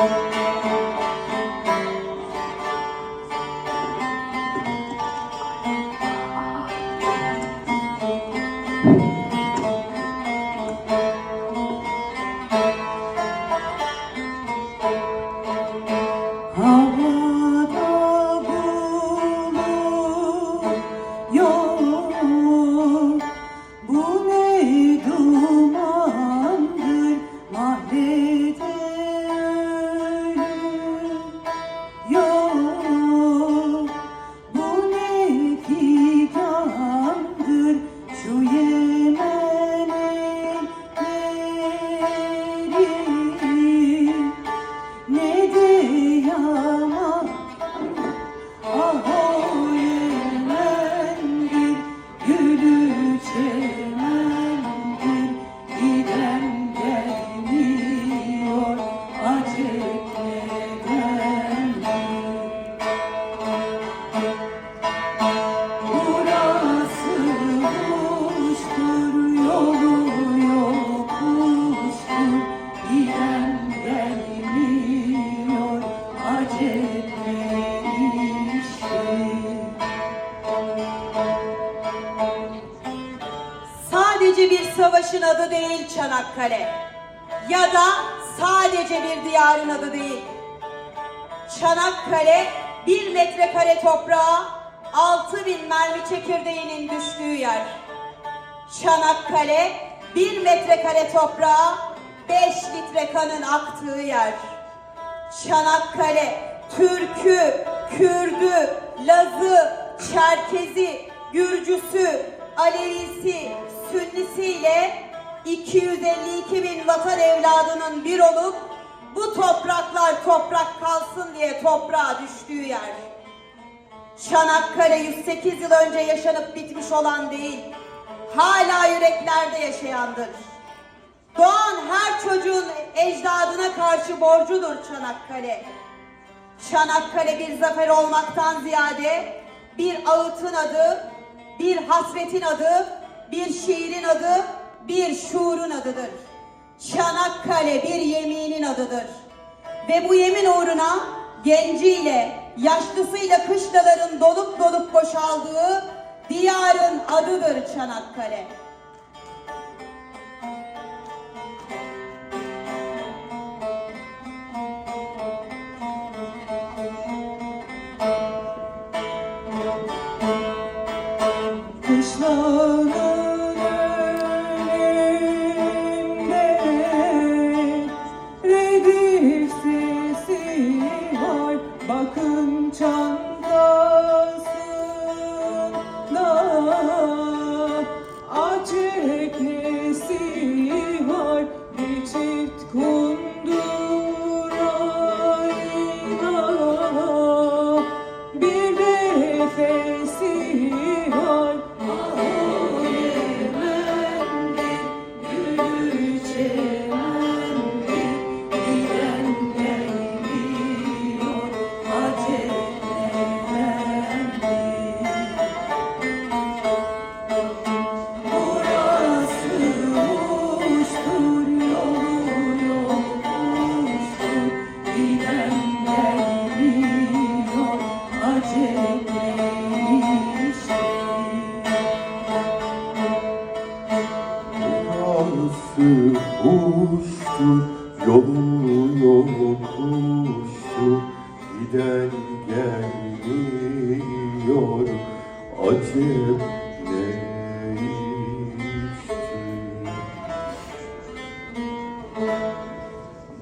Thank you. Sadece bir savaşın adı değil Çanakkale. Ya da sadece bir diyarın adı değil. Çanakkale bir metrekare toprağa altı bin mermi çekirdeğinin düştüğü yer. Çanakkale bir metrekare toprağa beş litre kanın aktığı yer. Çanakkale Türk'ü, Kürd'ü, Laz'ı, Çerkez'i, Gürcüsü, Alevisi, Sünnisiyle 252 bin vatan evladının bir olup bu topraklar toprak kalsın diye toprağa düştüğü yer. Çanakkale 108 yıl önce yaşanıp bitmiş olan değil, hala yüreklerde yaşayandır. Doğan her çocuğun ecdadına karşı borcudur Çanakkale. Çanakkale bir zafer olmaktan ziyade bir ağıtın adı, bir hasretin adı, bir şiirin adı, bir şuurun adıdır. Çanakkale bir yeminin adıdır. Ve bu yemin uğruna genciyle, yaşlısıyla kışlaların dolup dolup boşaldığı diyarın adıdır Çanakkale. Kışlanın Bakın çantasında acep nesi var Bir çift kundurayla Burası kuştur, yolu yokuştur, giden gelmiyor, acep